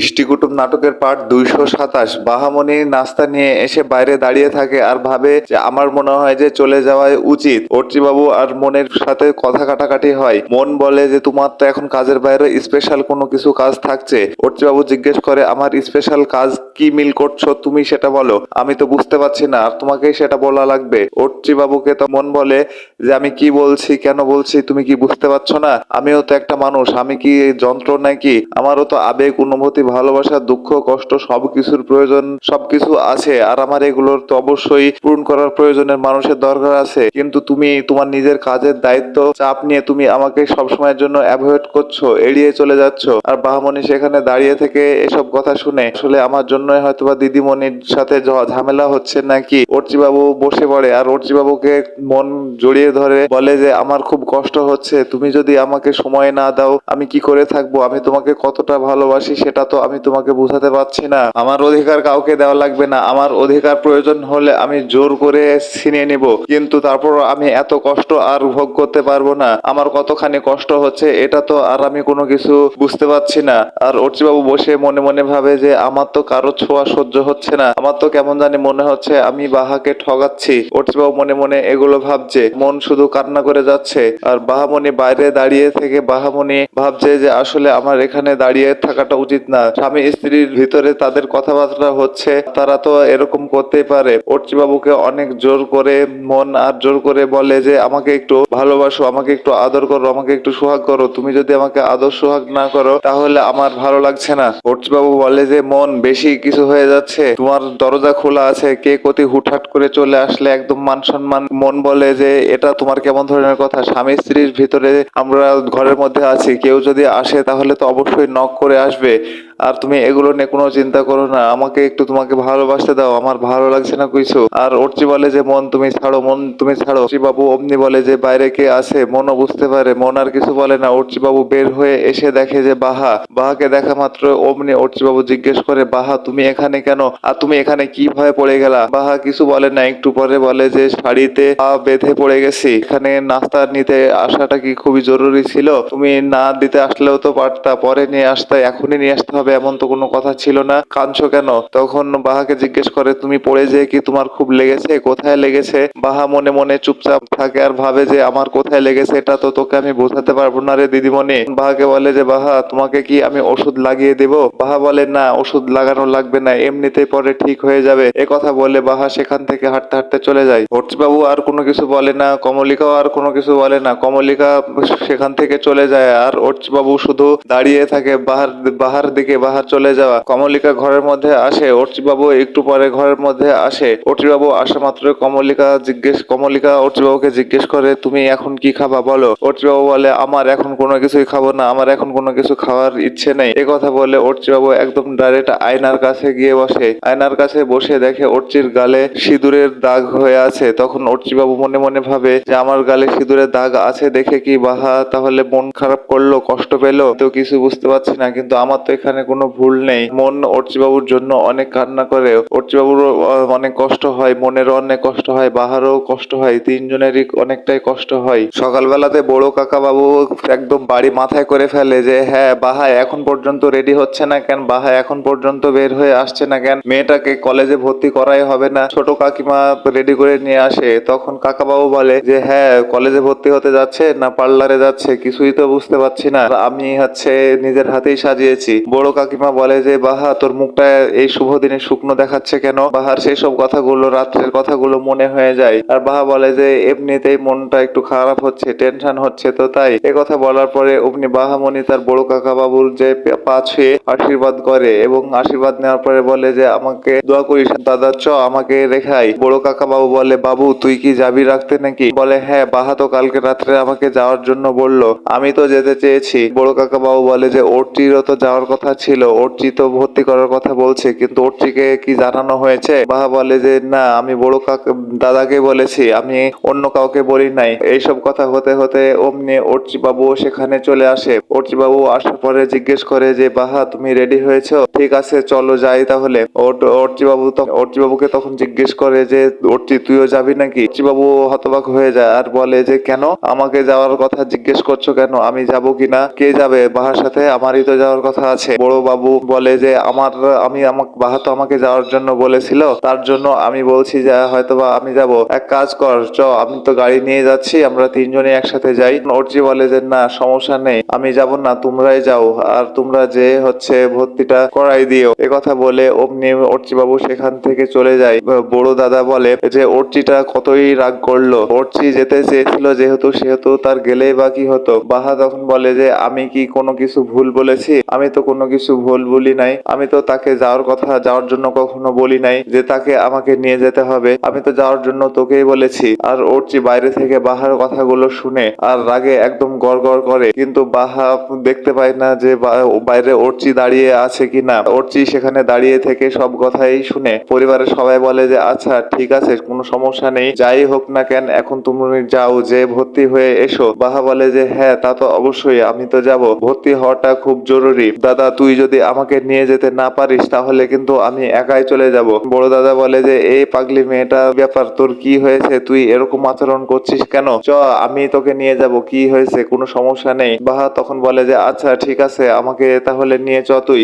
ইষ্টিকুটুম নাটকের পার্ট দুইশো সাতাশ। বাহামণি নাস্তা নিয়ে এসে বাইরে দাঁড়িয়ে থাকে আর ভাবে যে আমার মনে হয় যে চলে যাওয়াই উচিত। বাবু আর মনের সাথে কথা কাটাকাটি হয়। মন বলে যে তোমার তো এখন কাজের বাইরে স্পেশাল কোনো কিছু কাজ থাকছে। বাবু জিজ্ঞেস করে, আমার স্পেশাল কাজ কি মিল করছ তুমি সেটা বলো। আমি তো বুঝতে পারছি না, আর তোমাকেই সেটা বলা লাগবে। বাবুকে তো মন বলে যে, আমি কি বলছি, কেন বলছি, তুমি কি বুঝতে পারছ না? আমিও তো একটা মানুষ, আমি কি যন্ত্র নাকি? আমারও তো আবেগ, অনুভূতি ভালোবাসা, দুঃখ, কষ্ট সবকিছুর প্রয়োজন, সবকিছু আছে। আর আমার এগুলোর তো অবশ্যই পূরণ করার প্রয়োজনের মানুষের দরকার আছে। কিন্তু তুমি তোমার নিজের কাজের দায়িত্ব, চাপ নিয়ে তুমি আমাকে সবসময়ের জন্য অ্যাভয়েড করছ, এড়িয়ে চলে যাচ্ছ। আর বাহামণি সেখানে দাঁড়িয়ে থেকে এসব কথা শুনে আসলে আমার জন্যই হয়তোবা দিদিমণির সাথে ঝামেলা হচ্ছে নাকি? বাবু বসে পড়ে। আর বাবুকে মন জড়িয়ে ধরে বলে যে, আমার খুব কষ্ট হচ্ছে। তুমি যদি আমাকে সময় না দাও, আমি কি করে থাকব? আমি তোমাকে কতটা ভালোবাসি সেটা তো আমি তোমাকে বোঝাতে পারছি না। আমার অধিকার কাউকে দেওয়া লাগবে না। আমার অধিকার প্রয়োজন হলে আমি জোর করে ছিনিয়ে নিব। কিন্তু তারপর আমি এত কষ্ট আর ভোগ করতে পারব না। আমার কতখানি কষ্ট হচ্ছে, এটা তো আর আমি কোনো কিছু বুঝতে পারছি না। আর বাবু বসে মনে মনে ভাবে যে, আমার তো কারও ছোঁয়া সহ্য হচ্ছে না। আমার তো কেমন জানি মনে হচ্ছে আমি বাহাকে ঠগাচ্ছি। বাবু মনে মনে এগুলো ভাবছে। মন শুধু কান্না করে যাচ্ছে। আর বাহামণি বাইরে দাঁড়িয়ে থেকে বাহামণি ভাবছে যে, আসলে আমার এখানে দাঁড়িয়ে থাকাটা উচিত না। স্বামী স্ত্রীর ভিতরে তাদের কথাবার্তা হচ্ছে, তারা তো এরকম করতেই পারে। বাবুকে অনেক জোর করে, মন আর জোর করে বলে যে, আমাকে একটু ভালোবাসো, আমাকে একটু আদর করো, আমাকে একটু সোহাগ করো। তুমি যদি আমাকে আদর সোহাগ না করো, তাহলে আমার ভালো লাগছে না। বাবু বলে যে, মন বেশি কিছু হয়ে যাচ্ছে। তোমার দরজা খোলা আছে। কে কতি হুটহাট করে চলে আসলে একদম মান সম্মান। মন বলে যে, এটা তোমার কেমন ধরনের কথা? স্বামী স্ত্রীর ভিতরে আমরা ঘরের মধ্যে আছি। কেউ যদি আসে, তাহলে তো অবশ্যই নক করে আসবে। আর তুমি এগুলো নিয়ে কোনো চিন্তা করো না, আমাকে একটু তোমাকে ভালোবাসতে দাও, আমার ভালো লাগছে না কিছু। আর অর্চি বলে যে, মন তুমি ছাড়ো, মন তুমি ছাড়ো। অর্চি বাবু অমনি বলে যে, বাইরে কে আছে? মনও বুঝতে পারে, মন আর কিছু বলে না। অর্চি বাবু বের হয়ে এসে দেখে যে, বাহা, বাহাকে দেখা মাত্র অমনি অর্চি বাবু জিজ্ঞেস করে, বাহা, তুমি এখানে কেন? আর তুমি এখানে কি ভয়ে পড়ে গেলা? বাহা কিছু বলে না, একটু পরে বলে যে, শাড়িতে বেঁধে পড়ে গেছি। এখানে নাস্তা নিতে আসাটা কি খুবই জরুরি ছিল? তুমি না দিতে আসলেও তো পারতা, পরে নিয়ে আসতে, এখনই নিয়ে আসতে হবে। এমন তো কোনো কথা ছিল না। কাঁদছো কেন? তখন বাহাকে জিজ্ঞেস করে, তুমি পড়ে যে কি তোমার খুব লেগেছে? কোথায় লেগেছে? বাহা মনে মনে চুপচাপ থাকে আর ভাবে যে, আমার কোথায় লেগেছে এটা তো তোকে আমি বোঝাতে পারব না রে দিদিমণি। বাহাকে বলে যে, বাহা, তোমাকে কি আমি ওষুধ লাগিয়ে দেব? বাহা বলে, না, ওষুধ লাগানো লাগবে না এমনিতেই পরে ঠিক হয়ে যাবে। এ কথা বলে বাহা সেখান থেকে হাঁটতে হাঁটতে চলে যায়। বাবু আর কোনো কিছু বলে না, কমলিকাও আর কোনো কিছু বলে না। কমলিকা সেখান থেকে চলে যায় আর বাবু শুধু দাঁড়িয়ে থাকে বাহার বাহার দিকে বাহার চলে যাওয়া। কমলিকা ঘরের মধ্যে আসে বাবু একটু পরে ঘরের মধ্যে আসে। বাবু আসা মাত্র কমলিকা জিজ্ঞেস কমলিকা বাবুকে জিজ্ঞেস করে, তুমি এখন কি খাবা বলো? বাবু বলে, আমার এখন কোনো কিছুই খাব না, আমার এখন কোনো কিছু খাওয়ার ইচ্ছে নেই। এ কথা বলে বাবু একদম ডাইরেক্ট আয়নার কাছে গিয়ে বসে। আয়নার কাছে বসে দেখে অর্চির গালে সিঁদুরের দাগ হয়ে আছে। তখন বাবু মনে মনে ভাবে যে, আমার গালে সিঁদুরের দাগ আছে দেখে কি বাহা, তাহলে মন খারাপ করল, কষ্ট পেল? তো কিছু বুঝতে পারছি না, কিন্তু আমার তো এখানে কোনো ভুল নেই। মন বাবুর জন্য অনেক কান্না করে। বাবুর অনেক কষ্ট হয়, মনেরও অনেক কষ্ট হয়, বাহারও কষ্ট হয়, তিনজনেরই অনেকটাই কষ্ট হয়। সকালবেলাতে বড় কাকা বাবু একদম বাড়ি মাথায় করে ফেলে যে হ্যাঁ বাহা এখন পর্যন্ত রেডি হচ্ছে না কেন? বাহা এখন পর্যন্ত বের হয়ে আসছে না কেন? মেয়েটাকে কলেজে ভর্তি করাই হবে না। ছোট কাকিমা রেডি করে নিয়ে আসে। তখন কাকা বাবু বলে যে হ্যাঁ কলেজে ভর্তি হতে যাচ্ছে না পার্লারে যাচ্ছে, কিছুই তো বুঝতে পারছি না। আমি হচ্ছে নিজের হাতেই সাজিয়েছি। বড় কাকিমা বলে যে, বাহা, তোর মুখটা এই শুভ দিনে শুকনো দেখাচ্ছে কেন? বাহার সেই সব কথাগুলো, রাত্রের কথাগুলো মনে হয়ে যায়। আর বাহা বলে যে, এমনিতেই মনটা একটু খারাপ হচ্ছে, টেনশন হচ্ছে তো তাই? এ কথা বলার পরে অমনি বাহামণি তার বড় কাকা বাবুর যে পা ছুঁয়ে আশীর্বাদ করে এবং আশীর্বাদ নেওয়ার পরে বলে যে, আমাকে দোয়া করিস, দাদা, চ, আমাকে রেখাই। বড় কাকা বাবু বলে, বাবু, তুই কি যাবি রাখতে নাকি? বলে হ্যাঁ বাহা তো কালকে রাত্রে আমাকে যাওয়ার জন্য বলল, আমি তো যেতে চেয়েছি। বড় কাকা বাবু বলে যে ওরটিরও তো যাওয়ার কথা ছিল ওরটি তো ভর্তি করার কথা বলছে, কিন্তু ওরটিকে কি জানানো হয়েছে? বাহা বলে যে, না, আমি বড় কাকা, দাদাকে বলেছি, আমি অন্য কাউকে বলি নাই। এইসব কথা হতে হতে অমনি অর্চি বাবু সেখানে চলে আসে। অর্চি বাবু আসার পরে জিজ্ঞেস করে যে, বাহা, তুমি রেডি হয়েছো? ঠিক আছে, চলো যাই তাহলে। অর্চি বাবু অর্চি বাবুকে তখন জিজ্ঞেস করে যে অর্চি তুইও যাবি নাকি? অর্চি বাবু হতবাক হয়ে যায় আর বলে যে, কেন? আমাকে যাওয়ার কথা জিজ্ঞেস করছ কেন? আমি যাব কিনা? কে যাবে? বাহার সাথে আমারই তো যাওয়ার কথা আছে। বড় বাবু বলে যে, আমার, আমি আমাকে, বাহা তো আমাকে যাওয়ার জন্য বলেছিল। তার জন্য আমি বলছি যে, হয়তোবা আমি যাব। এক কাজ কর, চ, আমি তো গাড়ি নিয়ে যাচ্ছি, আমরা তিনজনে একসাথে যাই। অর্জি বলে যে, না, সমস্যা নেই, আমি যাব না, তোমরাই যাও, আর তোমরা যে হচ্ছে ভর্তিটা করাই দিও। এ কথা বলে অমনি অর্চি বাবু সেখান থেকে চলে যায়। বড় দাদা বলে যে অর্চিটা কতই রাগ করল। অর্চি যেতে চেয়েছিল, যেহেতু, সেহেতু তার গেলেই বা কি হতো। বাহা তখন বলে যে, আমি কি কোনো কিছু ভুল বলেছি? আমি তো কোনো কিছু ভুল বলি নাই। আমি তো তাকে যাওয়ার কথা যাওয়ার জন্য কখনো বলি নাই যে তাকে আমাকে নিয়ে যেতে হবে। আমি তো যাওয়ার জন্য তোকেই বলেছি। আর অর্চি বাইরে থেকে বাহার কথাগুলো শুনে আর রাগে একদম গড় করে। কিন্তু বাহা দেখতে পায় না যে বাইরে অর্চি দাঁড়িয়ে আছে কিনা। অর্চি সেখানে দাঁড়িয়ে থেকে সব কথাই শুনে পরিবারের সবাই বলে যে আচ্ছা ঠিক আছে, কোনো সমস্যা নেই। যাই হোক না কেন, এখন তুমি যাও, যে ভর্তি হয়ে এসো। বাহা বলে যে হ্যাঁ তা তো অবশ্যই, আমি তো যাব। ভর্তি হওয়াটা খুব জরুরি। দাদা তুই যদি আমাকে নিয়ে যেতে না পারিস, তাহলে কিন্তু আমি একাই চলে যাব। বড় দাদা বলে যে, এই পাগলি মেয়েটা, ব্যাপার তোর কি হয়েছে? তুই এরকম আচরণ করছিস কেন? চ, আমি তোকে নিয়ে যাব। কি হয়েছে? কোনো সমস্যা নেই। বাহা তখন বলে যে আচ্ছা ঠিক আছে, আমাকে তাহলে নিয়ে চ তুই।